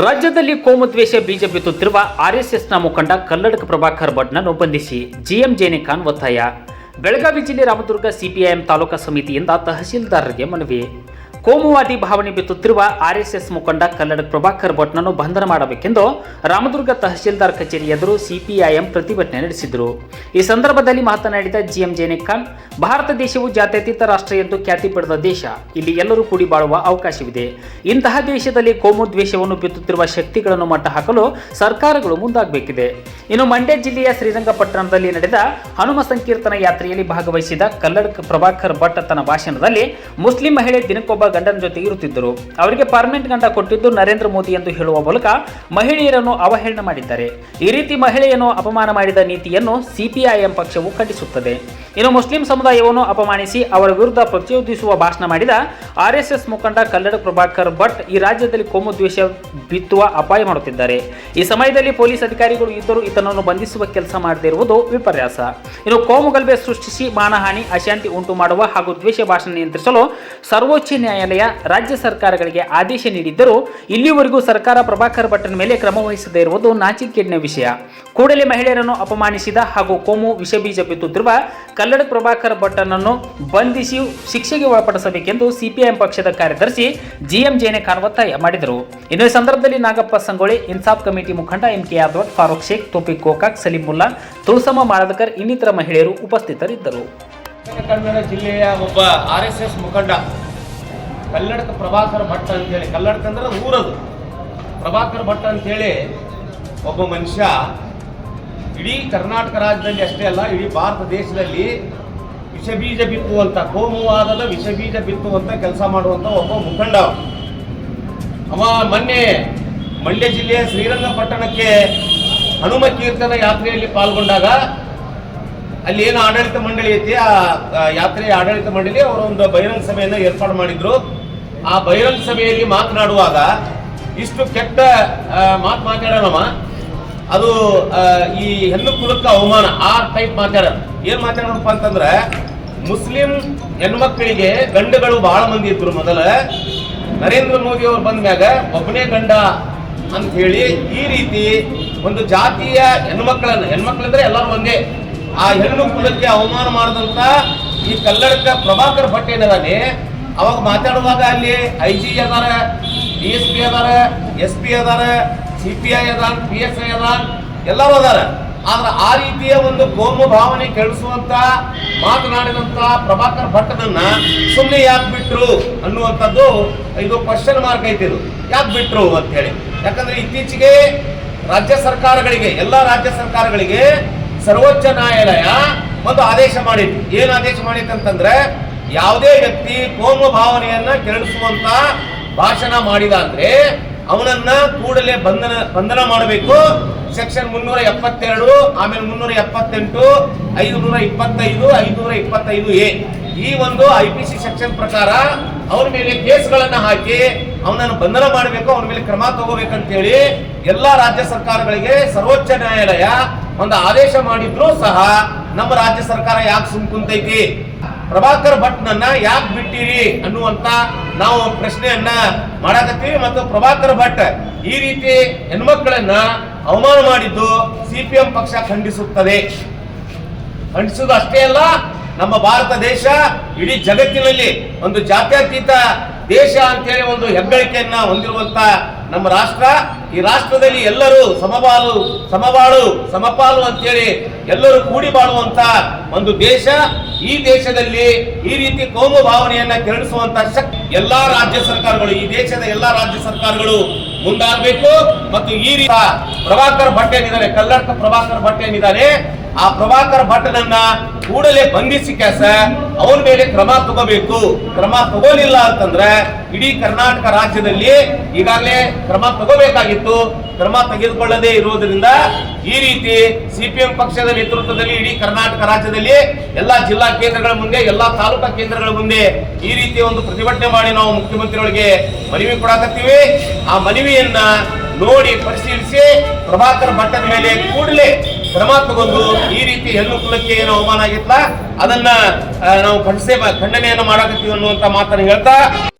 ರಾಜ್ಯದಲ್ಲಿ ಕೋಮುದ್ವೇಷ ಬೀಜ ಬಿತ್ತುತ್ತಿರುವ ಆರ್ಎಸ್ಎಸ್ನ ಮುಖಂಡ ಕಲ್ಲಡಕ ಪ್ರಭಾಕರ್ ಭಟ್ನನ್ನು ಬಂಧಿಸಿ ಜಿಎಂ ಜೇನಿಖಾನ್ ಒತ್ತಾಯ. ಬೆಳಗಾವಿ ಜಿಲ್ಲೆ ರಾಮದುರ್ಗ ಸಿಪಿಐಎಂ ತಾಲೂಕಾ ಸಮಿತಿಯಿಂದ ತಹಶೀಲ್ದಾರರಿಗೆ ಮನವಿ. ಕೋಮುವಾದಿ ಭಾವನೆ ಬಿತ್ತುತ್ತಿರುವ ಆರ್ಎಸ್ಎಸ್ ಮುಖಂಡ ಕಲ್ಲಡ ಪ್ರಭಾಕರ್ ಭಟ್ನನ್ನು ಬಂಧನ ಮಾಡಬೇಕೆಂದು ರಾಮದುರ್ಗ ತಹಶೀಲ್ದಾರ್ ಕಚೇರಿ ಎದುರು ಸಿಪಿಐಎಂ ಪ್ರತಿಭಟನೆ ನಡೆಸಿದರು. ಈ ಸಂದರ್ಭದಲ್ಲಿ ಮಾತನಾಡಿದ ಜಿಎಂ ಜೇನೆ ಖಾನ್ ಭಾರತ ದೇಶವು ಜಾತ್ಯತೀತ ರಾಷ್ಟ್ರ ಎಂದು ಖ್ಯಾತಿ ಪಡೆದ ದೇಶ, ಇಲ್ಲಿ ಎಲ್ಲರೂ ಕೂಡಿ ಬಾಳುವ ಅವಕಾಶವಿದೆ. ಇಂತಹ ದೇಶದಲ್ಲಿ ಕೋಮು ದ್ವೇಷವನ್ನು ಬಿತ್ತುತ್ತಿರುವ ಶಕ್ತಿಗಳನ್ನು ಮಟ್ಟ ಹಾಕಲು ಸರ್ಕಾರಗಳು ಮುಂದಾಗಬೇಕಿದೆ. ಇನ್ನು ಮಂಡ್ಯ ಜಿಲ್ಲೆಯ ಶ್ರೀರಂಗಪಟ್ಟಣದಲ್ಲಿ ನಡೆದ ಹನುಮ ಸಂಕೀರ್ತನ ಯಾತ್ರೆಯಲ್ಲಿ ಭಾಗವಹಿಸಿದ ಕಲ್ಲಡ ಪ್ರಭಾಕರ್ ಭಟ್ ತನ್ನ ಭಾಷಣದಲ್ಲಿ ಮುಸ್ಲಿಂ ಮಹಿಳೆ ದಿನಕ್ಕೊಬ್ಬ ಗಂಡನ ಜೊತೆ ಇರುತ್ತಿದ್ದರು. ಅವರಿಗೆ ಪರ್ಮನೆಂಟ್ ಗಂಡ ಕೊಟ್ಟಿದ್ದು ನರೇಂದ್ರ ಮೋದಿ ಎಂದು ಹೇಳುವ ಮೂಲಕ ಮಹಿಳೆಯರನ್ನು ಅವಹೇಳನ ಮಾಡಿದ್ದಾರೆ. ಈ ರೀತಿ ಮಹಿಳೆಯನ್ನು ಅಪಮಾನ ಮಾಡಿದ ನೀತಿಯನ್ನು ಸಿಪಿಐಎಂ ಪಕ್ಷವು ಖಂಡಿಸುತ್ತದೆ. ಇನ್ನು ಮುಸ್ಲಿಂ ಸಮುದಾಯವನ್ನು ಅಪಮಾನಿಸಿ ಅವರ ವಿರುದ್ಧ ಪ್ರಚೋದಿಸುವ ಭಾಷಣ ಮಾಡಿದ ಆರ್ಎಸ್ಎಸ್ ಮುಖಂಡ ಕಲ್ಲಡ ಪ್ರಭಾಕರ್ ಭಟ್ ಈ ರಾಜ್ಯದಲ್ಲಿ ಕೋಮು ದ್ವೇಷ ಬಿತ್ತುವ ಅಪಾಯ ಮಾಡುತ್ತಿದ್ದಾರೆ. ಈ ಸಮಯದಲ್ಲಿ ಪೊಲೀಸ್ ಅಧಿಕಾರಿಗಳು ಇದ್ದರೂ ಈತನನ್ನು ಬಂಧಿಸುವ ಕೆಲಸ ಮಾಡದೇ ಇರುವುದು ವಿಪರ್ಯಾಸ. ಇನ್ನು ಕೋಮು ಗಲಭೆ ಸೃಷ್ಟಿಸಿ ಮಾನಹಾನಿ, ಅಶಾಂತಿ ಉಂಟು ಮಾಡುವ ಹಾಗೂ ದ್ವೇಷ ಭಾಷಣ ನಿಯಂತ್ರಿಸಲು ಸರ್ವೋಚ್ಚ ನ್ಯಾಯಾಲಯ ರಾಜ್ಯ ಸರ್ಕಾರಗಳಿಗೆ ಆದೇಶ ನೀಡಿದ್ದರೂ ಇಲ್ಲಿವರೆಗೂ ಸರ್ಕಾರ ಪ್ರಭಾಕರ್ ಭಟ್ಟನ ಮೇಲೆ ಕ್ರಮ ವಹಿಸದೇ ಇರುವುದು ನಾಚಿಕೆಡ್ನ ವಿಷಯ. ಕೂಡಲೇ ಮಹಿಳೆಯರನ್ನು ಅಪಮಾನಿಸಿದ ಹಾಗೂ ಕೋಮು ವಿಷಬೀಜ ಬಿತ್ತುತ್ತಿರುವ ಕಲ್ಲಡ ಪ್ರಭಾಕರ್ ಭಟ್ಟನನ್ನು ಬಂಧಿಸಿ ಶಿಕ್ಷೆಗೆ ಒಳಪಡಿಸಬೇಕೆಂದು ಸಿಪಿಐಎಂ ಪಕ್ಷದ ಕಾರ್ಯದರ್ಶಿ ಜಿಎಂ ಜೇನೆ ಖಾನ್ ಒತ್ತಾಯ ಮಾಡಿದರು. ಇನ್ನು ಸಂದರ್ಭದಲ್ಲಿ ನಾಗಪ್ಪ ಸಂಗೊಳ್ಳಿ ಇನ್ಸಾಫ್ ಕಮಿಟಿ ಮುಖಂಡ ಎಂ ಕೆ ಯಾದವ್, ಫಾರೂಕ್ ಶೇಖ್ ತೋಪಿಕ್ ಗೋಕಾಕ್ ಸಲೀಮುಲ್ಲಾ ತುಳಸಮ್ಮ ಮಾಳದಕರ್ ಇನ್ನಿತರ ಮಹಿಳೆಯರು ಉಪಸ್ಥಿತರಿದ್ದರು. ಕನ್ನಡ ಜಿಲ್ಲೆಯ ಒಬ್ಬ ಆರ್ ಎಸ್ ಎಸ್ ಮುಖಂಡ ಕಲ್ಲಡಕ ಪ್ರಭಾಕರ್ ಭಟ್ ಅಂತೇಳಿ. ಕಲ್ಲಡಕ ಅಂದ್ರೆ ಅದು ಊರದು. ಪ್ರಭಾಕರ್ ಭಟ್ ಅಂತೇಳಿ ಒಬ್ಬ ಮನುಷ್ಯ ಇಡೀ ಕರ್ನಾಟಕ ರಾಜ್ಯದಲ್ಲಿ ಅಷ್ಟೇ ಅಲ್ಲ, ಇಡೀ ಭಾರತ ದೇಶದಲ್ಲಿ ವಿಷ ವಿಷಬೀಜ ಬಿತ್ತುವಂತ, ಕೋಮುವಾದದ ವಿಷಬೀಜ ಬಿತ್ತುವಂತ ಕೆಲಸ ಮಾಡುವಂತ ಒಬ್ಬ ಮುಖಂಡ ಅವ. ಮೊನ್ನೆ ಮಂಡ್ಯ ಜಿಲ್ಲೆಯ ಶ್ರೀರಂಗಪಟ್ಟಣಕ್ಕೆ ಹನುಮ ಕೀರ್ತನ ಯಾತ್ರೆಯಲ್ಲಿ ಪಾಲ್ಗೊಂಡಾಗ ಅಲ್ಲಿ ಏನು ಆಡಳಿತ ಮಂಡಳಿ ಐತಿ, ಆ ಯಾತ್ರೆಯ ಆಡಳಿತ ಮಂಡಳಿ ಅವರೊಂದು ಬಹಿರಂಗ ಸಭೆಯನ್ನು ಏರ್ಪಾಡು ಮಾಡಿದ್ರು. ಆ ಬಹಿರಂಗ ಸಭೆಯಲ್ಲಿ ಮಾತನಾಡುವಾಗ ಇಷ್ಟು ಕೆಟ್ಟ ಮಾತು ಮಾತಾಡೋಣವ ಅದು ಈ ಹೆಣ್ಣು ಕುಲಕ್ಕೆ ಅವಮಾನ, ಆ ಟೈಪ್ ಮಾತಾಡ. ಏನ್ ಮಾತಾಡೋಣಪ್ಪ ಅಂತಂದ್ರೆ, ಮುಸ್ಲಿಂ ಹೆಣ್ಮಕ್ಳಿಗೆ ಗಂಡುಗಳು ಬಹಳ ಮಂದಿ ಇದ್ರು ಮೊದಲ. ನರೇಂದ್ರ ಮೋದಿ ಅವ್ರು ಬಂದ ಮ್ಯಾಗ ಒಬ್ಬನೇ ಗಂಡ ಅಂತ ಹೇಳಿ ಈ ರೀತಿ ಒಂದು ಜಾತಿಯ ಹೆಣ್ಮಕ್ಳನ್ನ, ಹೆಣ್ಮಕ್ಳಂದ್ರೆ ಎಲ್ಲರೂ ಒಂದೇ. ಆ ಹೆಣ್ಣು ಕುಲಕ್ಕೆ ಅವಮಾನ ಮಾಡಿದಂತ ಈ ಕಲ್ಲಡಕ ಪ್ರಭಾಕರ್ ಭಟ್ ಅವಾಗ ಮಾತಾಡುವಾಗ ಅಲ್ಲಿ ಐ ಜಿ ಅದಾರ ಡಿ ಎಸ್ ಪಿ ಅದಾರ ಎಸ್ ಪಿ ಅದಾರ ಸಿ ಪಿ ಐ ಅದಾರ ಪಿ ಎಸ್ ಐ ಅದಾರ, ಎಲ್ಲರೂ ಅದಾರ. ಆದ್ರೆ ಆ ರೀತಿಯ ಒಂದು ಕೋಮು ಭಾವನೆ ಕೆಳಿಸುವಂತ ಮಾತನಾಡಿದಂತ ಪ್ರಭಾಕರ್ ಭಟ್ಟನನ್ನ ಸುಮ್ಮನೆ ಯಾಕೆ ಬಿಟ್ರು ಅನ್ನುವಂಥದ್ದು ಇದು ಕ್ವಶನ್ ಮಾರ್ಕ್ ಐತಿ ಇದು. ಯಾಕೆ ಬಿಟ್ರು ಅಂತ ಹೇಳಿ ಯಾಕಂದ್ರೆ ಇತ್ತೀಚೆಗೆ ರಾಜ್ಯ ಸರ್ಕಾರಗಳಿಗೆ, ಎಲ್ಲ ರಾಜ್ಯ ಸರ್ಕಾರಗಳಿಗೆ ಸರ್ವೋಚ್ಚ ನ್ಯಾಯಾಲಯ ಒಂದು ಆದೇಶ ಮಾಡಿತ್ತು. ಏನು ಆದೇಶ ಮಾಡಿತ್ತು ಅಂತಂದ್ರೆ ಯಾವುದೇ ವ್ಯಕ್ತಿ ಕೋಮು ಭಾವನೆಯನ್ನ ಕೆರಳಿಸುವಂತ ಭಾಷಣ ಮಾಡಿದ ಅಂದ್ರೆ ಅವನನ್ನ ಕೂಡಲೇ ಬಂಧನ ಬಂಧನ ಮಾಡಬೇಕು. ಸೆಕ್ಷನ್ ಮುನ್ನೂರ ಎಪ್ಪತ್ತೆರಡು, ಆಮೇಲೆ ಮುನ್ನೂರ ಎಪ್ಪತ್ತೆಂಟು, ಐದುನೂರ ಇಪ್ಪತ್ತೈದು ಐದುನೂರ ಇಪ್ಪತ್ತೈದು ಎ. ಈ ಒಂದು ಐ ಪಿ ಸಿ ಸೆಕ್ಷನ್ ಪ್ರಕಾರ ಅವನ ಮೇಲೆ ಕೇಸ್ಗಳನ್ನ ಹಾಕಿ ಅವನನ್ನು ಬಂಧನ ಮಾಡಬೇಕು, ಅವನ ಮೇಲೆ ಕ್ರಮ ತಗೋಬೇಕಂತೇಳಿ ಎಲ್ಲಾ ರಾಜ್ಯ ಸರ್ಕಾರಗಳಿಗೆ ಸರ್ವೋಚ್ಚ ನ್ಯಾಯಾಲಯ ಒಂದು ಆದೇಶ ಮಾಡಿದ್ರು ಸಹ ನಮ್ಮ ರಾಜ್ಯ ಸರ್ಕಾರ ಯಾಕೆ ಸುಮ್ ಕುಂತೈತಿ ಪ್ರಭಾಕರ್ ಭಟ್ನನ್ನ ಯಾಕೆ ಬಿಟ್ಟಿರಿ ಅನ್ನುವಂತ ನಾವು ಪ್ರಶ್ನೆಯನ್ನ ಮಾಡಾಕತ್ತೀವಿ ಮತ್ತು ಪ್ರಭಾಕರ್ ಭಟ್ ಈ ರೀತಿ ಹೆಣ್ಮಕ್ಳನ್ನ ಅವಮಾನ ಮಾಡಿದ್ದು ಸಿಪಿಎಂ ಪಕ್ಷ ಖಂಡಿಸುತ್ತದೆ. ಖಂಡಿಸುವುದು ಅಷ್ಟೇ ಅಲ್ಲ, ನಮ್ಮ ಭಾರತ ದೇಶ ಇಡೀ ಜಗತ್ತಿನಲ್ಲಿ ಒಂದು ಜಾತ್ಯತೀತ ದೇಶ ಅಂತೇಳಿ ಒಂದು ಹೆಗ್ಗಳಿಕೆಯನ್ನ ಹೊಂದಿರುವಂತ ನಮ್ಮ ರಾಷ್ಟ್ರ, ಈ ರಾಷ್ಟ್ರದಲ್ಲಿ ಎಲ್ಲರೂ ಸಮಬಾಲು, ಸಮಬಾಳು, ಸಮಪಾಲು ಅಂತೇಳಿ ಎಲ್ಲರೂ ಕೂಡಿ ಬಾಳುವಂತ ಒಂದು ದೇಶ. ಈ ದೇಶದಲ್ಲಿ ಈ ರೀತಿ ಕೋಮು ಭಾವನೆಯನ್ನ ಕೆರಳಿಸುವಂತ ಶಕ್ತಿ ಎಲ್ಲಾ ರಾಜ್ಯ ಸರ್ಕಾರಗಳು, ಈ ದೇಶದ ಎಲ್ಲಾ ರಾಜ್ಯ ಸರ್ಕಾರಗಳು ಮುಂದಾಗಬೇಕು. ಮತ್ತು ಈ ರೀತಿ ಪ್ರಭಾಕರ್ ಭಟ್ ಏನಿದ್ದಾರೆ ಕಲ್ಲಡ್ಕ ಪ್ರಭಾಕರ್ ಭಟ್ ಏನಿದ್ದಾರೆ ಆ ಪ್ರಭಾಕರ್ ಭಟ್ಟನನ್ನ ಕೂಡಲೇ ಬಂಧಿಸಿ ಕೆಲಸ ಅವನ ಮೇಲೆ ಕ್ರಮ ತಗೋಬೇಕು. ಕ್ರಮ ತಗೋಲಿಲ್ಲ ಅಂತಂದ್ರೆ ಇಡೀ ಕರ್ನಾಟಕ ರಾಜ್ಯದಲ್ಲಿ ಈಗಾಗಲೇ ಕ್ರಮ ತಗೋಬೇಕಾಗಿತ್ತು. ಕ್ರಮ ತೆಗೆದುಕೊಳ್ಳದೆ ಇರುವುದರಿಂದ ಈ ರೀತಿ ಸಿಪಿಎಂ ಪಕ್ಷದ ನೇತೃತ್ವದಲ್ಲಿ ಇಡೀ ಕರ್ನಾಟಕ ರಾಜ್ಯದಲ್ಲಿ ಎಲ್ಲಾ ಜಿಲ್ಲಾ ಕೇಂದ್ರಗಳ ಮುಂದೆ, ಎಲ್ಲಾ ತಾಲೂಕಾ ಕೇಂದ್ರಗಳ ಮುಂದೆ ಈ ರೀತಿ ಒಂದು ಪ್ರತಿಭಟನೆ ಮಾಡಿ ನಾವು ಮುಖ್ಯಮಂತ್ರಿಗಳಿಗೆ ಮನವಿ ಕೊಡಾಕತ್ತೀವಿ. ಆ ಮನವಿಯನ್ನ ನೋಡಿ ಪರಿಶೀಲಿಸಿ ಪ್ರಭಾಕರ್ ಭಟ್ಟನ ಮೇಲೆ ಕೂಡಲೇ ಕ್ರಮ ತಗೊಂಡು ಈ ರೀತಿ ಹೆಣ್ಣು ಕುಲಕ್ಕೆ ಏನು ಅವಮಾನ ಆಗಿತ್ತ ಅದನ್ನ ನಾವು ಖಂಡಿಸೇ ಖಂಡನೆಯನ್ನು ಮಾಡಾಕತ್ತೀವಿ ಅನ್ನುವಂತ ಮಾತನ್ನು ಹೇಳ್ತಾ